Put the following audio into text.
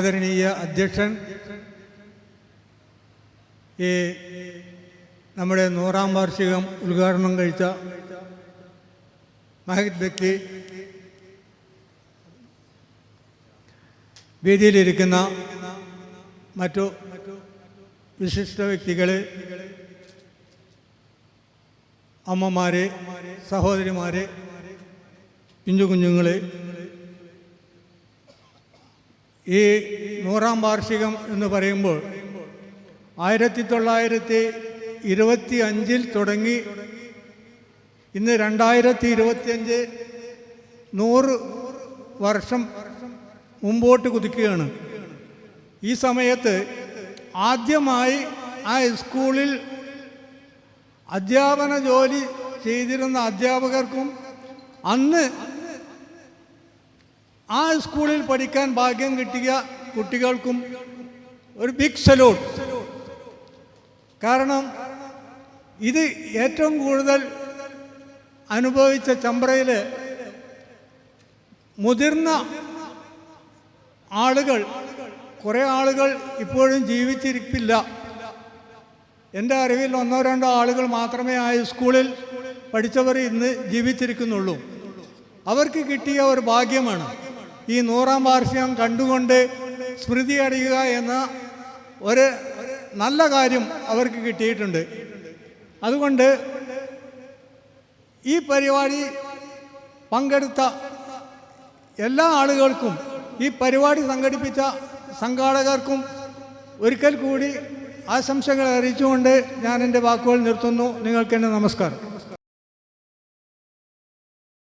ആദരണീയ അധ്യക്ഷൻ ഈ നമ്മുടെ നൂറാം വാർഷികം ഉദ്ഘാടനം കഴിച്ച മഹിത് ബക്കി വേദിയിലിരിക്കുന്ന മറ്റു വിശിഷ്ട വ്യക്തികൾ അമ്മമാരെ സഹോദരിമാരെ കുഞ്ഞു കുഞ്ഞുങ്ങളെ ഈ നൂറാം വാർഷികം എന്ന് പറയുമ്പോൾ ആയിരത്തി തൊള്ളായിരത്തി ഇരുപത്തി അഞ്ചിൽ തുടങ്ങി ഇന്ന് രണ്ടായിരത്തി ഇരുപത്തിയഞ്ച് നൂറ് വർഷം മുമ്പോട്ട് കുതിക്കുകയാണ്. ഈ സമയത്ത് ആദ്യമായി ആ സ്കൂളിൽ അധ്യാപന ജോലി ചെയ്തിരുന്ന അധ്യാപകർക്കും അന്ന് ആ സ്കൂളിൽ പഠിക്കാൻ ഭാഗ്യം കിട്ടിയ കുട്ടികൾക്കും ഒരു ബിഗ് സല്യൂട്ട് കാരണം ഇത് ഏറ്റവും കൂടുതൽ അനുഭവിച്ച ചമ്പ്രയിൽ മുതിർന്ന ആളുകൾ കുറേ ആളുകൾ ഇപ്പോഴും ജീവിച്ചിരിപ്പില്ല. എന്റെ അറിവിൽ ഒന്നോ രണ്ടോ ആളുകൾ മാത്രമേ ആ സ്കൂളിൽ പഠിച്ചവർ ഇന്ന് ജീവിച്ചിരിക്കുന്നുള്ളൂ. അവർക്ക് കിട്ടിയ ഒരു ഭാഗ്യമാണ്. ഈ നൂറാം വാർഷികം കണ്ടുകൊണ്ട് സ്മൃതി അടിയുക എന്ന ഒരു നല്ല കാര്യം അവർക്ക് കിട്ടിയിട്ടുണ്ട്. അതുകൊണ്ട് ഈ പരിപാടി പങ്കെടുത്ത എല്ലാ ആളുകൾക്കും ഈ പരിപാടി സംഘടിപ്പിച്ച സംഘാടകർക്കും ഒരിക്കൽ കൂടി ആശംസകൾ അറിയിച്ചുകൊണ്ട് ഞാൻ എന്റെ വാക്കുകൾ നിർത്തുന്നു. നിങ്ങൾക്ക് എന്റെ നമസ്കാരം.